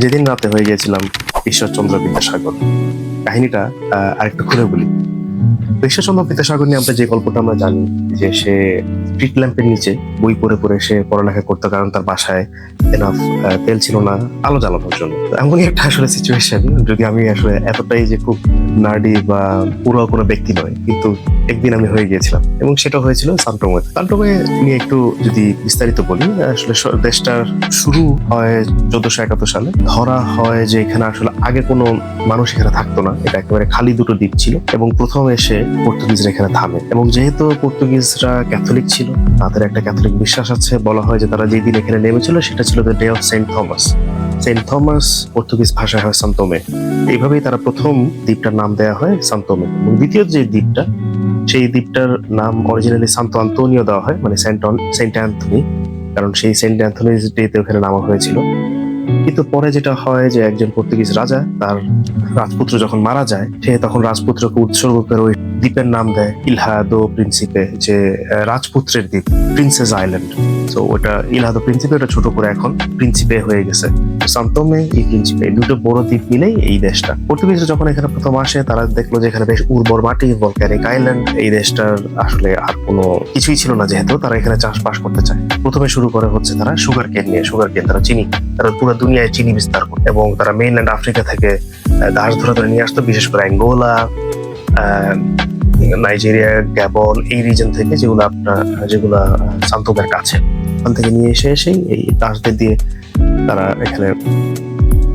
যেদিন রাতে হয়ে গিয়েছিলাম ঈশ্বরচন্দ্র বিদ্যাসাগর, কাহিনীটা আরেকটু খুলে বলি। ঈশ্বরচন্দ্র বিদ্যাসাগর নিয়ে আমরা যে গল্পটা আমরা জানি, যে সে স্ট্রিট ল্যাম্পের নিচে বই পড়ে পড়ে সে পড়ালেখা করতো কারণ তার বাসায় এনাফ তেল ছিল না, আলো জ্বালানোর জন্য। এমনই একটা আসলে সিচুয়েশন যদি আমি আসলে এতটাই যে খুব নার্ডি বা পুরো কোনো ব্যক্তি নয়, কিন্তু একদিন আমি হয়ে গিয়েছিলাম। এবং সেটা হয়েছিল সান্টমে সান্টমে নিয়ে একটু যদি বিস্তারিত বলি, আসলে দেশটার শুরু হয় চোদ্দশো একাত্তর সালে। ধরা হয় যে এখানে আসলে আগে কোনো মানুষ এখানে থাকতো না, এটা একেবারে খালি দুটো দ্বীপ ছিল এবং প্রথম এসে পর্তুগিজরা এখানে থামে। এবং যেহেতু পর্তুগিজরা ক্যাথলিক ছিল, তাদের একটা ক্যাথলিক বিশ্বাস আছে। বলা হয় যে তারা যেদিন এখানে নেমেছিল, সেটা ছিল the day of Saint Thomas. Saint Thomas, Portuguese ভাষায় হয় সান্তোমে এইভাবেই তারা প্রথম দ্বীপটার নাম দেওয়া হয় সান্তোমে এবং দ্বিতীয় যে দ্বীপটা, সেই দ্বীপটার নাম অরিজিনালি সান্তো আন্তোনিও দেওয়া হয় মানে সেন্ট সেন্ট অ্যান্থনি। কারণ সেই সেন্ট অ্যান্থনিজ ডেতে ওখানে নামা হয়েছিল। কিন্তু পরে যেটা হয় যে একজন পর্তুগিজ রাজা, তার রাজপুত্র যখন মারা যায়, সে তখন রাজপুত্রকে উৎসর্গ করে ওই দ্বীপের নাম দেয় ইলহাদো প্রিন্সিপে, যে রাজপুত্রের দ্বীপ, প্রিন্সেস আইল্যান্ড। তো ওটা ইলহাদো প্রিন্সিপে ওটা ছোট করে এখন প্রিন্সিপে হয়ে গেছে। সান্তোমে এই প্রিন্সিপে দুটো বড় দ্বীপ মিলেই এই দেশটা। পর্তুগিজরা যখন এখানে প্রথম আসে, তারা দেখল যে এখানে বেশ উর্বর মাটি ভলক্যানিক আইল্যান্ড এই দেশটার আসলে আর কোনো কিছুই ছিল না যেহেতু তারা এখানে চাষবাস করতে চায়। প্রথমে শুরু করে হচ্ছে তারা সুগার কেন নিয়ে সুগার কেন তারা চিনি, তারা পুরো দুনিয়ায় চিনি বিস্তার করে। এবং তারা মেইনল্যান্ড আফ্রিকা থেকে ঘাস ধরে ধরে নিয়ে আসতো, বিশেষ করে অ্যাঙ্গোলা নাইজেরিয়া গ্যাবন এই রিজন থেকে যেগুলো আপনার, যেগুলো সান্তোমের কাছে। ওখান থেকে নিয়ে এসে এসেই এই দাসদের দিয়ে তারা এখানে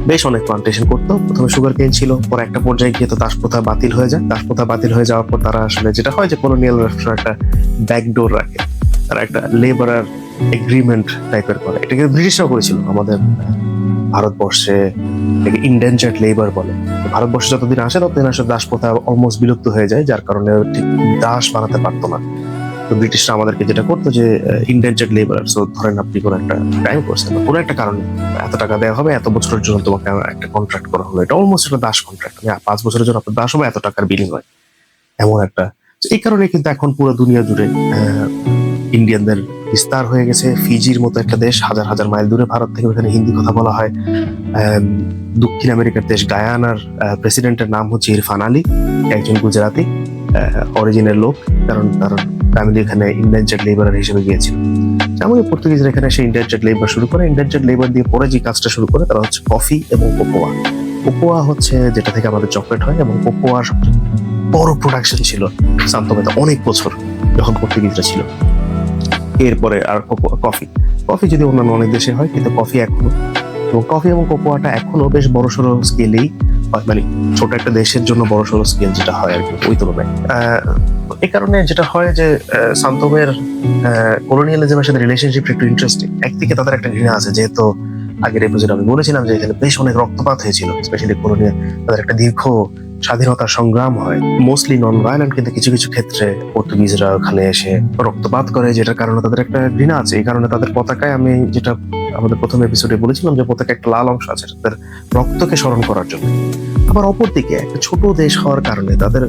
বেশ অনেক প্লান্টেশন করতো। প্রথমে সুগার কেন ছিল, পরে একটা পর্যায়ে গিয়ে তো দাসপ্রথা বাতিল হয়ে যায়। দাসপ্রথা বাতিল হয়ে যাওয়ার পর তারা আসলে যেটা হয় যে কলোনিয়াল রাষ্ট্র একটা ব্যাকডোর রাখে। তারা একটা লেবারার এগ্রিমেন্ট টাইপের করে। এটাকে ব্রিটিশরাও করেছিল আমাদের ভারতবর্ষে, এটাকে ইন্ডেঞ্জার্ড লেবার বলে। ভারতবর্ষে যতদিন আসে ততদিন আসলে দাস প্রথা অলমোস্ট বিলুপ্ত হয়ে যায়, যার কারণে ঠিক দাস বানাতে পারতো না। তো ব্রিটিশরা আমাদেরকে যেটা করতো যে ইন্ডেঞ্জার্ড লেবার সো ধরেন আপনি কোনো একটা টাইম করছেন বা কোনো একটা কারণে এত টাকা দেওয়া হবে, এত বছরের জন্য তোমাকে একটা কন্ট্রাক্ট করা হলো, এটা অলমোস্ট একটা দাস কন্ট্রাক্ট পাঁচ বছরের জন্য আপনার দাস হবে, এত টাকার বিলিং হয় এমন একটা। এই কারণে কিন্তু এখন পুরো দুনিয়া জুড়ে ইন্ডিয়ানদের বিস্তার হয়ে গেছে। ফিজির মতো একটা দেশ, হাজার হাজার মাইল দূরে ভারত থেকে ওখানে হিন্দি কথা বলা হয়। দক্ষিণ আমেরিকার দেশ গায়ানার প্রেসিডেন্টের নাম হচ্ছে ইরফান আলী, একজন গুজরাতি অরিজিনের লোক, কারণ তার ফ্যামিলি এখানে ইন্ডেঞ্জার্ড লেবারার হিসেবে গিয়েছিল। যেমন পর্তুগিজরা এখানে এসে ইন্ডেঞ্জার্ড লেবার শুরু করে। ইন্ডেঞ্জার্ড লেবার দিয়ে পরে যে কাজটা শুরু করে, তারা হচ্ছে কফি এবং কোকোয়া কোকোয়া হচ্ছে যেটা থেকে আমাদের চকলেট হয় এবং কোকোয়ার বড় প্রোডাকশন ছিল সান্তোমেতে অনেক বছর যখন পর্তুগিজরা ছিল। এরপরে আর কফি কফি যদি অন্যান্য অনেক দেশে হয়, কিন্তু কফি এখনও এবং কফি এবং কোকোয়াটা এখনও বেশ বড় সড়ো স্কেলেই মানে ছোট একটা দেশের জন্য বড় সড়ো স্কেল যেটা হয় আর কি, ওই তুলনায়। এই কারণে যেটা হয় যে সান্তোমের কলোনিয়ালিজমের সাথে রিলেশনশিপটা একটু ইন্টারেস্টিং একদিকে তাদের একটা ঘৃণা আছে, যেহেতু আগের এপিসোডে আমি বলেছিলাম যে এখানে বেশ অনেক রক্তপাত হয়েছিল স্পেশালি কলোনিয়াল তাদের একটা দীর্ঘ স্বাধীনতার সংগ্রাম হয়। মোস্টলি নন ভায়োলেন্ট কিন্তু কিছু কিছু ক্ষেত্রে পর্তুগিজরা ওখানে এসে রক্তপাত করে, যেটার কারণে তাদের একটা ঘৃণা আছে। এই কারণে তাদের পতাকায় আমি যেটা আমাদের প্রথম এপিসোডে বলেছিলাম যে প্রত্যেকে একটা লাল অংশ আছে তাদের রক্তকে স্মরণ করার জন্য। আবার অপরদিকে একটা ছোট দেশ হওয়ার কারণে তাদের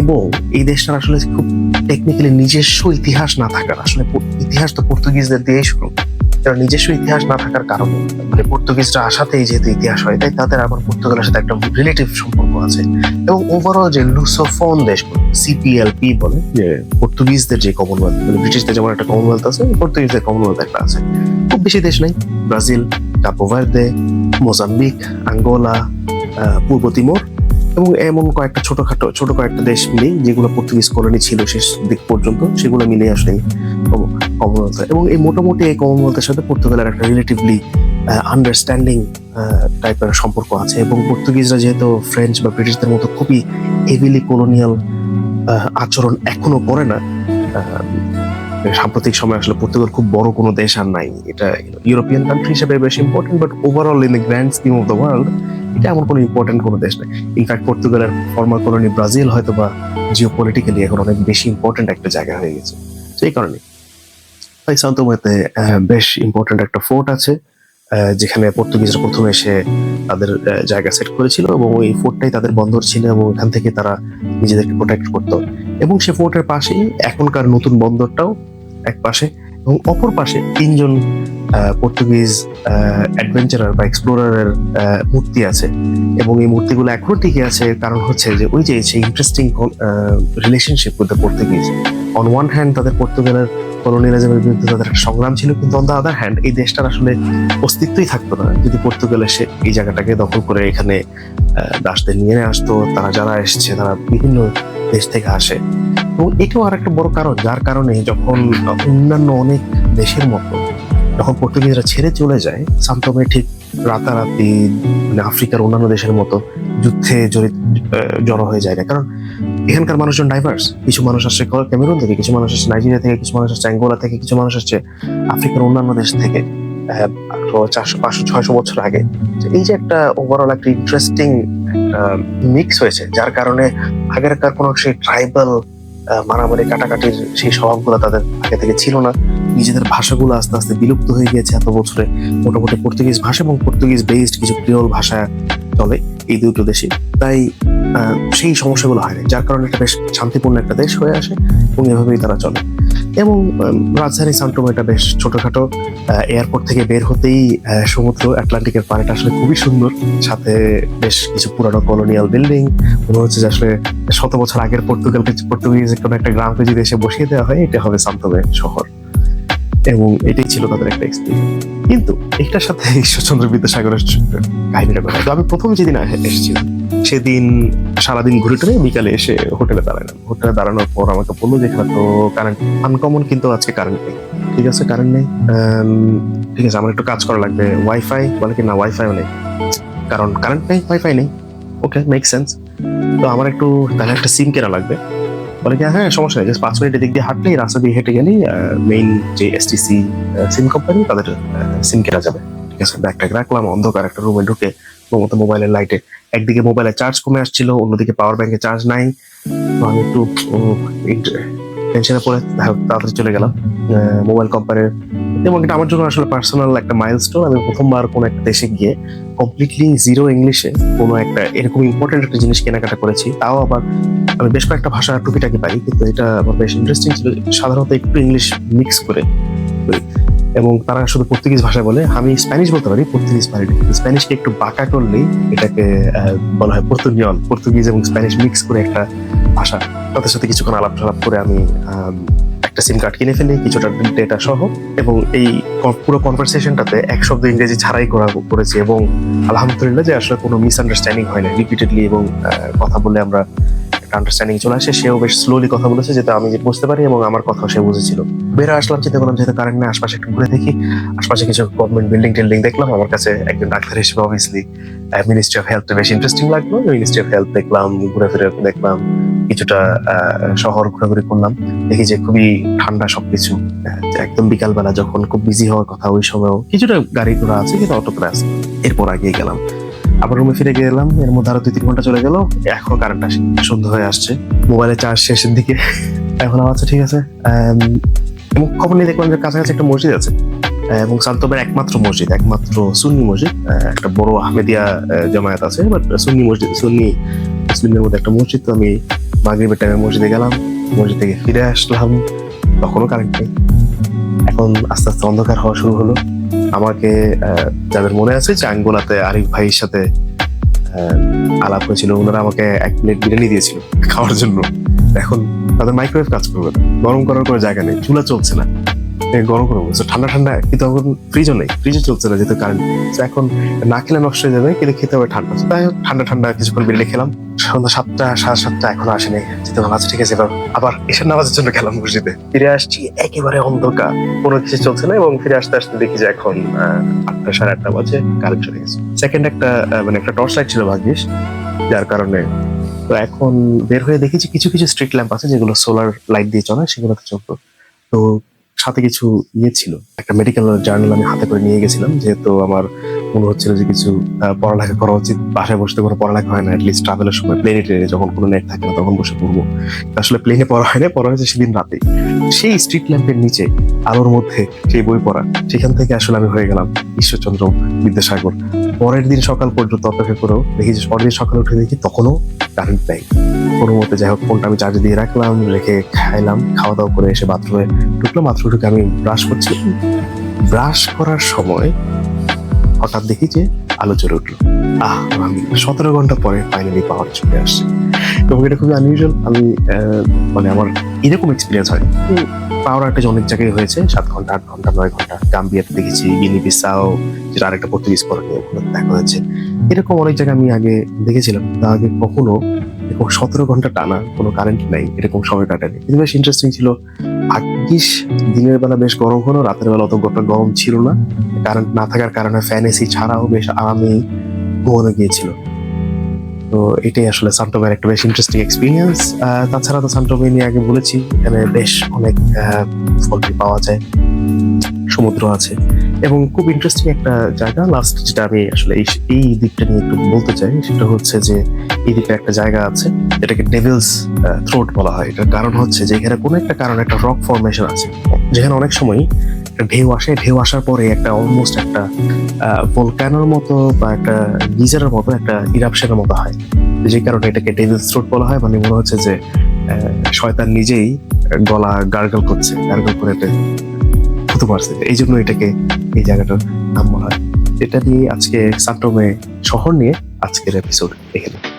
এবং এই দেশটার আসলে খুব টেকনিক্যালি নিজস্ব ইতিহাস না থাকার, আসলে ইতিহাস তো পর্তুগিজদের দিয়েই শুরু। তার নিজস্ব ইতিহাস না থাকার কারণে মানে পর্তুগিজরা আসাতেই যেহেতু ইতিহাস হয় তাই তাদের আবার পর্তুগালের সাথে একটা রিলেটিভ সম্পর্ক আছে। এবং ওভারঅল যে লুসোফোন দেশ সিপিএলপি বলে যে পর্তুগিজদের যে কমনওয়েলথ মানে ব্রিটিশদের যেমন একটা কমনওয়েলথ আছে পর্তুগিজদের কমনওয়েলথ একটা আছে। খুব বেশি দেশ নাই। Brazil Cabo Verde Mozambique Angola পূর্ব তিমোর এবং এমন কয়েকটা ছোটখাটো ছোট কয়েকটা দেশ মিলেই যেগুলো পর্তুগিজ কলোনি ছিল শেষ দিক পর্যন্ত সেগুলো মিলে আসলে কমনওয়েলথ এবং এই মোটামুটি এই কমনওয়েলথের সাথে পর্তুগালের একটা রিলেটিভলি আন্ডারস্ট্যান্ডিং টাইপের সম্পর্ক আছে। এবং পর্তুগিজরা যেহেতু ফ্রেঞ্চ বা ব্রিটিশদের মতো খুবই হেভিলি কলোনিয়াল আচরণ এখনও করে না সাম্প্রতিক সময় আসলে পর্তুগাল খুব বড় কোনো দেশ আর নাই। এটা ইউরোপিয়ান কান্ট্রি হিসেবে বেশ important but overall in the grand scheme of the world এটা এমন কোনো ইম্পর্টেন্ট কোনো দেশ নেই। ইনফ্যাক্ট পর্তুগালের ফর্মার কলোনি ব্রাজিল হয়তো বা জিও পলিটিক্যালি এখন অনেক বেশি ইম্পর্টেন্ট একটা জায়গা হয়ে গেছে। সেই কারণে তাই সান্তোমেতে বেশ ইম্পর্টেন্ট একটা ফোর্ট আছে যেখানে পর্তুগিজরা প্রথমে এসে তাদের জায়গা সেট করেছিল এবং ওই ফোর্টটাই তাদের বন্দর ছিল এবং এখান থেকে তারা নিজেদেরকে প্রোটেক্ট করতো। এবং সে ফোর্টের পাশেই এখনকার নতুন বন্দরটাও এক পাশে এবং অপর পাশে তিনজন পর্তুগিজ অ্যাডভেঞ্চারার বা এক্সপ্লোরারের মূর্তি আছে। এবং এই মূর্তিগুলো এখনও টিকে আছে, কারণ হচ্ছে যে ওই যে সেই interesting relationship with the Portuguese on one hand তাদের পর্তুগালের কলোনিয়ালিজমের বিরুদ্ধে তাদের একটা সংগ্রাম ছিল কিন্তু অন দ্য আদার হ্যান্ড এই দেশটার আসলে অস্তিত্বই থাকতো না। যদি পর্তুগাল এসে এই জায়গাটাকে দখল করে এখানে দাসদের নিয়ে আসতো, তারা যারা এসছে, তারা বিভিন্ন দেশ থেকে আসে। এবং এটাও আর একটা বড় কারণ, যার কারণে যখন অন্যান্য অনেক দেশের মতো, যখন পর্তুগিজরা ছেড়ে চলে যায় সান্তমে ঠিক রাতারাতি মানে আফ্রিকার অন্যান্য দেশের মতো যুদ্ধে জড়িত জড়ো হয়ে যায় না। কারণ এখানকার মানুষজন ডাইভার্স কিছু মানুষ আসছে ক্যামেরুন থেকে, কিছু মানুষ আসছে নাইজেরিয়া থেকে, কিছু মানুষ আসছে অ্যাঙ্গোলা থেকে, কিছু মানুষ আসছে আফ্রিকার অন্যান্য দেশ থেকে চারশো, পাঁচশো, ছয়শো বছর আগে। এই যে একটা ওভারঅল একটা ইন্টারেস্টিং মিক্স হয়েছে, যার কারণে আগেরকার কোনো সেই ট্রাইবাল মারামারি, কাটাকাটির সেই স্বভাবগুলো তাদের আগে থেকে ছিল না। নিজেদের ভাষাগুলো আস্তে আস্তে বিলুপ্ত হয়ে গিয়েছে এত বছরে। মোটামুটি পর্তুগিজ ভাষা এবং পর্তুগিজ বেসড কিছু ক্রিওল ভাষা চলে এই দুটো দেশে। তাই সেই সমস্যাগুলো হয় না, যার কারণে একটা বেশ শান্তিপূর্ণ একটা দেশ হয়ে আসে এবং এভাবেই তারা চলে। এবং রাজধানী সান্টোমো এটা বেশ ছোটখাটো এয়ারপোর্ট থেকে বের হতেই সমুদ্র, আটলান্টিকের পানিটা আসলে খুবই সুন্দর। সাথে বেশ কিছু পুরানো কলোনিয়াল বিল্ডিং মনে হচ্ছে যে আসলে শত বছর আগের পর্তুগালকে পর্তুগিজ কোনো একটা গ্রামকে যদি এসে বসিয়ে দেওয়া হয়, এটা হবে সান্তোমে শহর। এবং এটাই ছিল তাদের একটা এক্সপিরিয়েন্স কিন্তু এটার সাথে ঈশ্বরচন্দ্র বিদ্যাসাগরের কাহিনীটা কথা তো আমি প্রথম যেদিন এসেছিলাম, সেদিন সারাদিন ঘুরে টুরে বিকালে এসে হোটেলে দাঁড়ালাম হোটেলে দাঁড়ানোর পর আমাকে বলল যে, এখানে তো কারেন্ট আনকমন কিন্তু আজকে কারেন্ট নেই। ঠিক আছে কারেন্ট নেই। ঠিক আছে, আমার একটু কাজ করা লাগবে। ওয়াইফাই বলে কি, না ওয়াইফাইও নেই। কারণ কারেন্ট নেই ওয়াইফাই নেই? ওকে মেক সেন্স তো আমার একটু তাহলে একটা সিম কেনা লাগবে। বলে কি হ্যাঁ সমস্যা নেই জাস্ট পাঁচ মিনিট এদিক দিয়ে হাঁটলেই রাস্তা দিয়ে হেঁটে গেলেই মেইন যে এসটিসি সিম কোম্পানি তাদের সিম কেনা যাবে। ঠিক আছে ব্যাগটা রাখলাম, অন্ধকার একটা রুমে ঢুকে মতো মোবাইলের লাইটে একদিকে মোবাইলে চার্জ কমে আসছিল, অন্যদিকে পাওয়ার ব্যাংকে চার্জ নাই। আমি একটু টেনশনে পড়ে তাড়াতাড়ি চলে গেলাম। মোবাইল কোম্পানির এবং এটা আমার জন্য আসলে পার্সোনাল একটা মাইলস্টোন আমি প্রথমবার কোনো একটা দেশে গিয়ে কমপ্লিটলি জিরো ইংলিশে কোনো একটা এরকম ইম্পর্টেন্ট একটা জিনিস কেনাকাটা করেছি। তাও আবার আমি বেশ কয়েকটা ভাষা টুকিটাকি পারি, কিন্তু এটা আমার বেশ ইন্টারেস্টিং ছিল সাধারণত একটু ইংলিশ মিক্স করে এবং তারা শুধু পর্তুগিজ ভাষায় বলে, আমি স্প্যানিশ বলতে পারি পর্তুগিজ পারি না। কিন্তু স্প্যানিশকে একটু বাঁকা করলেই এটাকে বলা হয় পর্তুগিয়ন পর্তুগিজ এবং স্প্যানিশ মিক্স করে একটা ভাষা। তাদের সাথে কিছুক্ষণ আলাপ টালাপ করে আমি একটা সিম কার্ড কিনে ফেলি, কিছুটা ডেটা সহ। এবং এই পুরো কনভারসেশনটাতে এক শব্দ ইংরেজি ছাড়াই করা করেছি এবং আলহামদুলিল্লাহ যে আসলে কোনো মিসআন্ডারস্ট্যান্ডিং হয় না রিপিটেডলি এবং কথা বলে আমরা আন্ডারস্ট্যান্ডিং চলে আসে, সেও বেশ স্লোলি কথা বলেছে, যেটা আমি বুঝতে পারি এবং আমার কথাও সে বুঝেছিল। বের আসলাম, চিন্তা করলাম যেহেতু কারেন্ট নেই, আশপাশে একটু ঘুরে দেখি। আশপাশে কিছু গভর্নমেন্ট বিল্ডিং টিল্ডিং দেখলাম, আমার কাছে একজন ডাক্তার হিসেবে অবভিয়াসলি মিনিস্ট্রি অফ হেলথ বেশ ইন্টারেস্টিং লাগল। মিনিস্ট্রি অফ হেলথ দেখলাম, ঘুরে ফিরে দেখলাম, কিছুটা শহর ঘোরাঘুরি করলাম। দেখি যে খুবই ঠান্ডা সবকিছু। একদম বিকালবেলা যখন খুব বিজি হওয়ার কথা, ওই সময়ও কিছুটা গাড়ি ঘোড়া আছে, কিন্তু অটো করে আছে এরপর আগিয়ে গেলাম। আবার রুমে ফিরে গেলাম এর মধ্যে আরও দুই তিন ঘণ্টা চলে গেল। এখনও কারেন্ট আসে সন্ধ্যা হয়ে আসছে। মোবাইলে চার্জ শেষের দিকে। এখন আচ্ছা ঠিক আছে। এবং খবর নিয়ে দেখলাম যে কাছাকাছি একটা মসজিদ আছে। এবং সান্তবের একমাত্র মসজিদ একমাত্র সুন্নি মসজিদ। একটা বড় আহমেদিয়া আহ, জামায়াত আছে বাট সুন্নি মসজিদ সুন্নি মুসলিমদের মধ্যে একটা মসজিদ। তো আমি মাগরিবের টাইমে মসজিদে গেলাম। মসজিদ থেকে ফিরে আসলাম। তখনও কারেন্ট নেই। এখন আস্তে আস্তে অন্ধকার হওয়া শুরু হলো। আমাকে যাদের মনে আছে যে আঙ্গোলাতে আরিফ ভাইয়ের সাথে আলাপ হয়েছিল, ওনারা আমাকে এক প্লেট বিরিয়ানি দিয়েছিল খাওয়ার জন্য। এখন তাদের মাইক্রোওয়েভ কাজ করবে গরম করার কোনো জায়গা নেই। চুলা চলছে না। গরম গরম ঠান্ডা ঠান্ডা, কিন্তু এখন ফ্রিজও নেই ফ্রিজও চলছে না যেহেতু কারেন্ট এখন না খেলে নষ্ট হয়ে যাবে, কিন্তু খেতে হবে ঠান্ডা। তাই ঠান্ডা ঠান্ডা কিছুক্ষণ বিরিয়ানি খেলাম। সন্ধ্যা সাতটা, সাড়ে সাতটা, এখনও আসেনি। যেতে ভালো আছে ঠিক আছে, এবার আবার এসে নামাজের জন্য খেলাম মসজিদে। ফিরে আসছি, একেবারে অন্ধকার। কোনো কিছু চলছে না এবং ফিরে আসতে আসতে দেখি যে এখন আটটা, সাড়ে আটটা বাজে কারেন্ট চলে গেছে। সেকেন্ড একটা মানে একটা টর্চ লাইট ছিল ভাগ্যিস, যার কারণে। তো এখন বের হয়ে দেখেছি কিছু কিছু স্ট্রিট ল্যাম্প আছে যেগুলো সোলার লাইট দিয়ে চলে, সেগুলোতে চলতো। তো সাথে কিছু ইয়ে ছিল। একটা মেডিকেল জার্নাল আমি হাতে করে নিয়ে গেছিলাম যেহেতু আমার মনে হচ্ছিল যে কিছু পড়ালেখা করা উচিত, বাসায় বসতে কোনো পড়ালেখা হয় না অ্যাটলিস্ট ট্রাভেলের সময় প্লেনে ট্রেনে যখন কোনো নেট থাকে না তখন বসে পড়ব। আসলে প্লেনে পড়া হয় না, পড়া হয়েছে সেদিন রাতে। সেই স্ট্রিট ল্যাম্পের নিচে, আলোর মধ্যে সেই বই পড়া, সেখান থেকে আসলে আমি হয়ে গেলাম ঈশ্বরচন্দ্র বিদ্যাসাগর। পরের দিন সকাল পর্যন্ত অপেক্ষা করেও দেখি যে, পরের দিন সকালে উঠে দেখি তখনও কারেন্ট নেই। কোনো মতে যাই হোক ফোনটা আমি চার্জে দিয়ে রাখলাম, রেখে খাইলাম খাওয়া দাওয়া করে এসে বাথরুমে ঢুকলাম বাথরুমে ঢুকে আমি ব্রাশ করছি। ব্রাশ করার সময় হঠাৎ দেখি যে আলো জ্বলে উঠল। আহ, আমি সতেরো ঘণ্টা পরে ফাইনালি পাওয়ার চলে আসছে। এবং এটা খুবই আনইউজুয়াল আমি মানে আমার এরকম এক্সপিরিয়েন্স হয়। পাওয়ার আউটেজ অনেক জায়গায় হয়েছে, সাত ঘণ্টা, আট ঘণ্টা, নয় ঘণ্টা। গাম্বিয়াতে দেখেছি গিনি বিসাও যেটা আরেকটা পর্তুগিজ ওখানে দেখা হয়েছে। এরকম অনেক জায়গায় আমি আগে দেখেছিলাম, তা আগে কখনো এরকম সতেরো ঘণ্টা টানা কোনো কারেন্ট নাই, এরকম সময় কাটানি কিন্তু বেশ ইন্টারেস্টিং ছিল ভাগ্যিস দিনের বেলা বেশ গরম হলো রাতের বেলা অত গোটা গরম ছিল না। কারেন্ট না থাকার কারণে ফ্যান এসি ছাড়াও বেশ আরামে ঘুমানো গিয়েছিল। তো এটাই আসলে সান্টোমের একটা বেশ ইন্টারেস্টিং এক্সপিরিয়েন্স তাছাড়া তো সান্টোমে নিয়ে আগে বলেছি এখানে বেশ অনেক আহ, ফল পাওয়া যায়। সমুদ্র আছে। এবং খুব ইন্টারেস্টিং একটা জায়গা। লাস্ট যেটা আমি আসলে এই দিকটা নিয়ে একটু বলতে চাই, সেটা হচ্ছে যে এই দিকে একটা জায়গা আছে, যেটাকে ডেভিলস থ্রোট বলা হয়। এটার কারণ হচ্ছে যে এখানে কোনো একটা কারণে একটা রক ফর্মেশন আছে। যেখানে অনেক সময় ঢেউ আসে, ঢেউ আসার পরে একটা অলমোস্ট একটা ভলকানোর মতো বা একটা গিজারের মতো, একটা ইরাপশনের মতো হয়। যে কারণে এটাকে ডেভিলস থ্রোট বলা হয় মানে মনে হচ্ছে যে শয়তান নিজেই গলা গার্গল করছে গার্গল করে হতে পারছে। এই জন্য এটাকে এই জায়গাটার নাম বলা হয়। এটা নিয়ে আজকে সান্টোমে শহর নিয়ে আজকের এপিসোড এখানে।